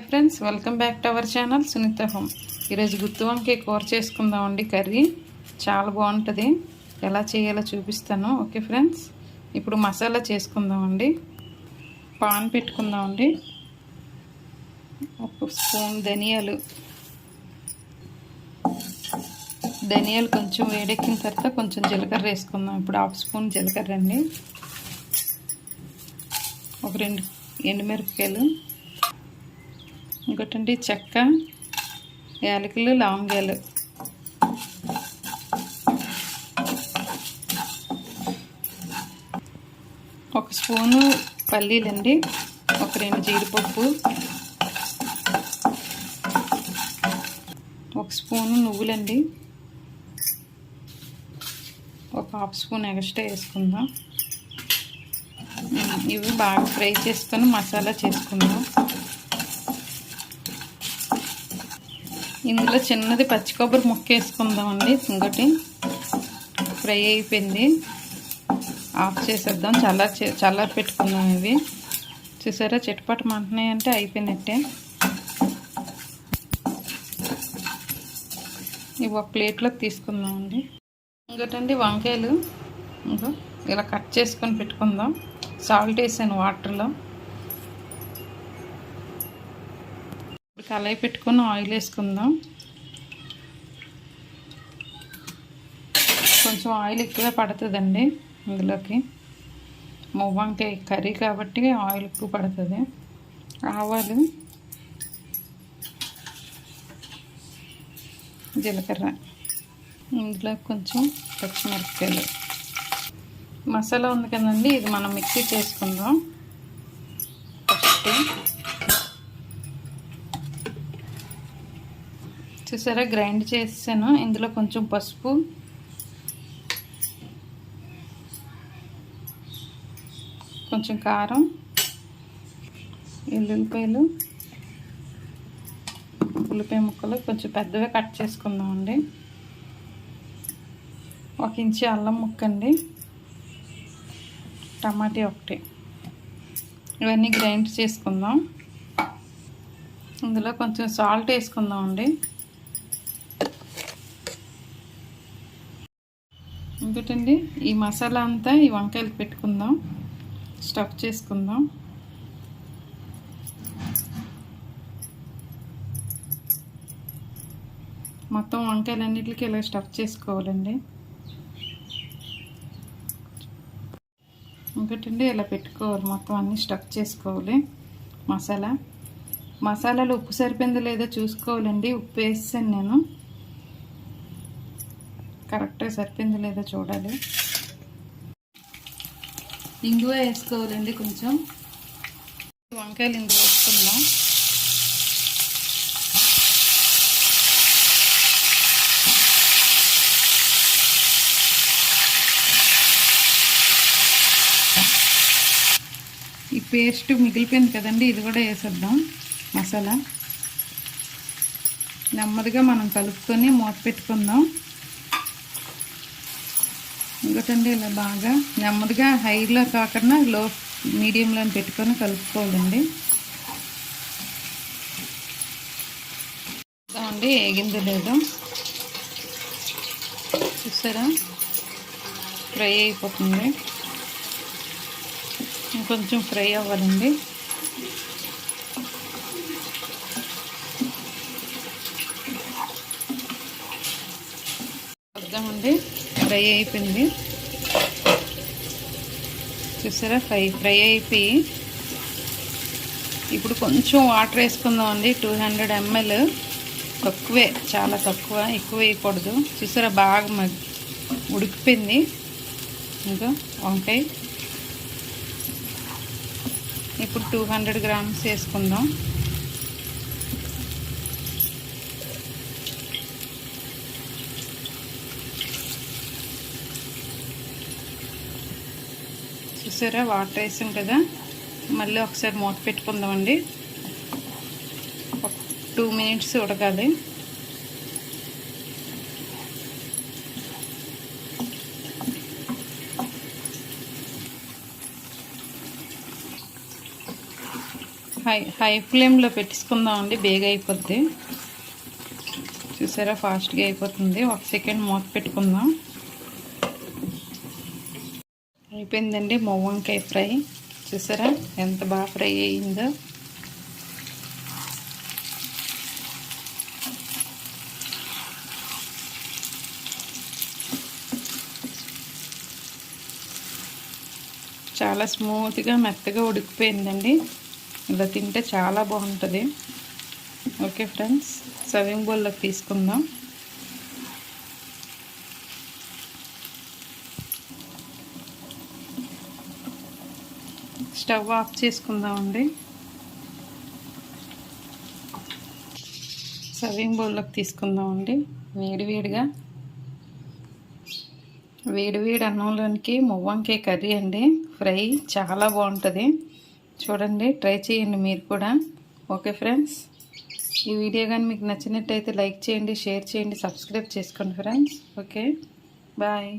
Hi friends welcome back to our channel Sunitha home. ఈరోజు గుత్తి వంకాయ కూర చేసుకుందామండి కర్రీ. చాలా బాగుంటుంది. ఎలా చేయాలో చూపిస్తాను ఓకే ఫ్రెండ్స్? ఇప్పుడు మసాలా చేసుకుందామండి. పాన్ పెట్టుకుందామండి. ఒక స్పూన్ ధనియాలు. ధనియాలు కొంచెం వేడెక్కిన తర్వాత కొంచెం జీలకర్ర వేసుకుందాం. ఇప్పుడు హాఫ్ స్పూన్ జీలకర్ర అండి. ఒక రెండు ఎండుమిరపకాయలు. ఇంకోటండి చెక్క యాలకులు లవంగాలు. ఒక స్పూను పల్లీలండి ఒక రెండు జీడిపప్పు. ఒక స్పూను నువ్వులండి. ఒక హాఫ్ స్పూన్ ఎక్స్ట్రా వేసుకుందాం. ఇవి బాగా ఫ్రై చేసుకొని మసాలా చేసుకుందాం. ఇందులో చిన్నది పచ్చి కొబ్బరి ముక్క వేసుకుందామండి. ఇంకోటి ఫ్రై అయిపోయింది. ఆఫ్ చేసేద్దాం. చల్లారి చల్లారి పెట్టుకుందాం ఇవి. చూసారా? చిటపట మంటున్నాయంటే అయిపోయినట్టే. ఇవి ఒక ప్లేట్లోకి తీసుకుందామండి. ఇంకోటండి వంకాయలు. ఇంకో ఇలా కట్ చేసుకొని పెట్టుకుందాం. సాల్ట్ వేసాను వాటర్లో. కళాయి పెట్టుకొని ఆయిల్ వేసుకుందాం. కొంచెం ఆయిల్ ఎక్కువ పడుతుందండి ఇందులోకి. మువ్వంకాయ కర్రీ కాబట్టి ఆయిల్ ఎక్కువ పడుతుంది. ఆవాలు జీలకర్ర ఇందులో కొంచెం పచ్చిమిరపకాయలు. మసాలా ఉంది కదండి ఇది మనం మిక్సీ చేసుకుందాం. ఫస్ట్ చూసారా? గ్రైండ్ చేసాను ఇందులో కొంచెం పసుపు. కొంచెం కారం. ఎల్లుల్లిపాయలు. ఉల్లిపాయ ముక్కలు. కొంచెం పెద్దగా కట్ చేసుకుందామండి. ఒక ఇంచి అల్లం ముక్క అండి టమాటీ ఒకటి. ఇవన్నీ గ్రైండ్ చేసుకుందాం. ఇందులో కొంచెం సాల్ట్ వేసుకుందాం అండి ఇంకోటండి ఈ మసాలా అంతా ఈ వంకాయలు పెట్టుకుందాం. స్టఫ్ చేసుకుందాం. మొత్తం వంకాయలన్నిటికీ ఇలా స్టఫ్ చేసుకోవాలండి. ఇంకోటండి ఇలా పెట్టుకోవాలి. మొత్తం అన్నీ స్టఫ్ చేసుకోవాలి. మసాలా. మసాలాలో ఉప్పు సరిపోయిందో లేదో చూసుకోవాలండి. ఉప్పు వేసాను నేను. కరెక్ట్గా సరిపోయిందో లేదో చూడాలి. ఇంగువ వేసుకోవాలండి కొంచెం. వంకాయలు ఇందులో వేసుకుందాం. ఈ పేస్ట్ మిగిలిపోయింది కదండి ఇది కూడా వేసేద్దాం మసాలా. నెమ్మదిగా మనం కలుపుకొని మూత పెట్టుకుందాం. ఇంకోటండి ఇలా బాగా. నెమ్మదిగా హైలో కాకుండా లో మీడియంలో పెట్టుకొని కలుపుకోవాలండి. అండి ఏగింది లేదు. చూసారా? ఫ్రై అయిపోతుంది. ఇంకొంచెం ఫ్రై అవ్వాలండి. చూద్దామండి. ఫ్రై అయిపోయింది. చూసారా? ఫ్రై ఫ్రై అయిపోయి ఇప్పుడు కొంచెం వాటర్ వేసుకుందాం అండి టూ హండ్రెడ్ ఎంఎల్. తక్కువే చాలా తక్కువ ఎక్కువ వేయకూడదు. చూసారా? బాగా ఉడికిపోయింది. ఇంకా వంకాయ. ఇప్పుడు టూ హండ్రెడ్ గ్రామ్స్ వేసుకుందాం. చూసారా? వాటర్ వేసాం కదా. మళ్ళీ ఒకసారి మూత పెట్టుకుందామండి. ఒక టూ మినిట్స్ ఉడకాలి. హై హై ఫ్లేమ్లో పెట్టించుకుందామండి బేగా అయిపోద్ది. చూసారా? ఫాస్ట్గా అయిపోతుంది. ఒక సెకండ్ మూత పెట్టుకుందాం. అయిపోయిందండి మొవ్వంకాయ ఫ్రై. చూసారా? ఎంత బాగా ఫ్రై అయిందో. చాలా స్మూత్గా మెత్తగా ఉడికిపోయిందండి. ఇలా తింటే చాలా బాగుంటుంది. ఓకే ఫ్రెండ్స్ సర్వింగ్ బౌల్లోకి తీసుకుందాం. స్టవ్ ఆఫ్ చేసుకుందామండి సర్వింగ్ బౌల్లోకి తీసుకుందామండి వేడివేడిగా వేడివేడి అన్నంలోనికి మువ్వంకాయ కర్రీ అండి. ఫ్రై చాలా బాగుంటుంది. చూడండి ట్రై చేయండి మీరు కూడా. Okay friends? ఈ వీడియో కానీ మీకు నచ్చినట్టయితే లైక్ చేయండి షేర్ చేయండి సబ్స్క్రైబ్ చేసుకోండి ఫ్రెండ్స్. ఓకే? బాయ్.